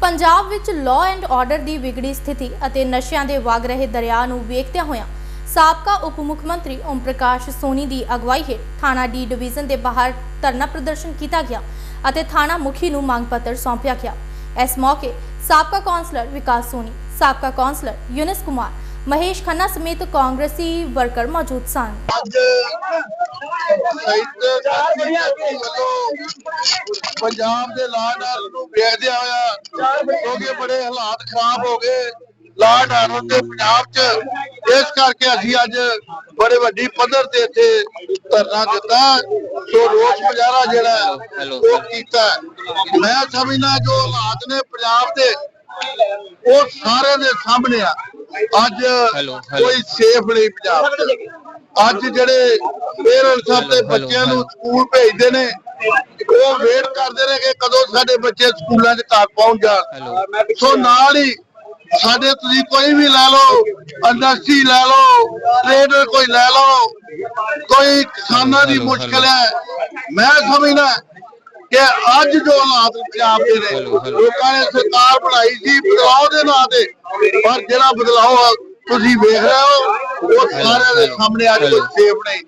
ਪੰਜਾਬ ਵਿੱਚ law and order ਦੀ ਵਿਗੜੀ ਸਥਿਤੀ ਅਤੇ ਨਸ਼ਿਆਂ ਦੇ ਵਗ ਰਹੇ ਦਰਿਆ ਨੂੰ ਵੇਖਦਿਆਂ ਹੋਇਆਂ ਸਾਬਕਾ ਉਪ ਮੁੱਖ ਮੰਤਰੀ ਓਮ ਪ੍ਰਕਾਸ਼ ਸੋਨੀ ਦੀ ਅਗਵਾਈ ਹੇਠ ਥਾਣਾ ਡੀ ਡਿਵੀਜ਼ਨ ਦੇ ਬਾਹਰ ਧਰਨਾ ਪ੍ਰਦਰਸ਼ਨ ਕੀਤਾ ਗਿਆ ਅਤੇ ਥਾਣਾ ਮੁਖੀ ਨੂੰ ਮੰਗ ਪੱਤਰ ਸੌਂਪਿਆ ਗਿਆ। ਇਸ ਮੌਕੇ ਸਾਬਕਾ ਕੌਂਸਲਰ ਵਿਕਾਸ ਸੋਨੀ, ਸਾਬਕਾ ਕੌਂਸਲਰ ਯੂਨਸ ਕੁਮਾਰ, ਮਹੇਸ਼ ਖੰਨਾ ਸਮੇਤ ਕਾਂਗਰਸੀ ਵਰਕਰ ਮੌਜੂਦ ਸਨ। ਅੱਜ ਪੰਜਾਬ ਦੇ ਲਾਡ ਆਰਡਰ ਨੂੰ ਵੇਖਦਿਆਂ ਕਿਉਂਕਿ ਬੜੇ ਹਾਲਾਤ ਖਰਾਬ ਹੋ ਗਏ ਲਾਡ ਆਰਡਰ ਦੇ ਪੰਜਾਬ 'ਚ। ਇਸ ਕਰਕੇ ਅਸੀਂ ਅੱਜ ਬੜੇ ਵੱਡੀ ਪੱਧਰ ਤੇ ਇੱਥੇ ਧਰਨਾ ਦਿੱਤਾ। ਸੋ ਰੋਸ ਮੁਜ਼ਾਹਰਾ ਜਿਹੜਾ ਉਹ ਕੀਤਾ ਮੈਂ ਸਮਝਦਾ ਜੋ ਹਾਲਾਤ ਨੇ ਪੰਜਾਬ ਦੇ ਉਹ ਸਾਰੇ ਦੇ ਸਾਹਮਣੇ ਆ। ਅੱਜ ਕੋਈ ਸੇਫ ਨਹੀਂ ਪੰਜਾਬ 'ਚ। ਅੱਜ ਜਿਹੜੇ ਪੇਰੈਂਟਸ ਆਪਣੇ ਬੱਚਿਆਂ ਨੂੰ ਸਕੂਲ ਭੇਜਦੇ ਨੇ ਉਹ ਵੇਟ ਕਰਦੇ ਨੇ ਕਿ ਕਦੋਂ ਸਾਡੇ ਬੱਚੇ ਸਕੂਲਾਂ 'ਚ ਘਰ ਪਹੁੰਚ ਜਾਣ। ਸੋ ਨਾਲ ਹੀ ਸਾਡੇ ਤੁਸੀਂ ਕੋਈ ਵੀ ਲੈ ਲਓ ਇੰਡਸਟਰੀ ਲੈ ਲਓ ਟ੍ਰੇਡਰ ਕੋਈ ਲੈ ਲਓ ਕੋਈ ਕਿਸਾਨਾਂ ਦੀ ਮੁਸ਼ਕਲ ਹੈ। ਮੈਂ ਸਮਝਦਾ ਕਿ ਅੱਜ ਜੋ ਹਾਲਾਤ ਪੰਜਾਬ ਦੇ ਨੇ ਲੋਕਾਂ ਨੇ ਸਰਕਾਰ ਬਣਾਈ ਸੀ ਬਦਲਾਅ ਦੇ ਨਾਂ ਤੇ ਪਰ ਜਿਹੜਾ ਬਦਲਾਅ ਤੁਸੀਂ ਵੇਖ ਰਹੇ ਹੋ ਉਹ ਸਾਰਿਆਂ ਦੇ ਸਾਹਮਣੇ ਅੱਜ ਕੋਈ ਸੇਫ ਨਹੀਂ।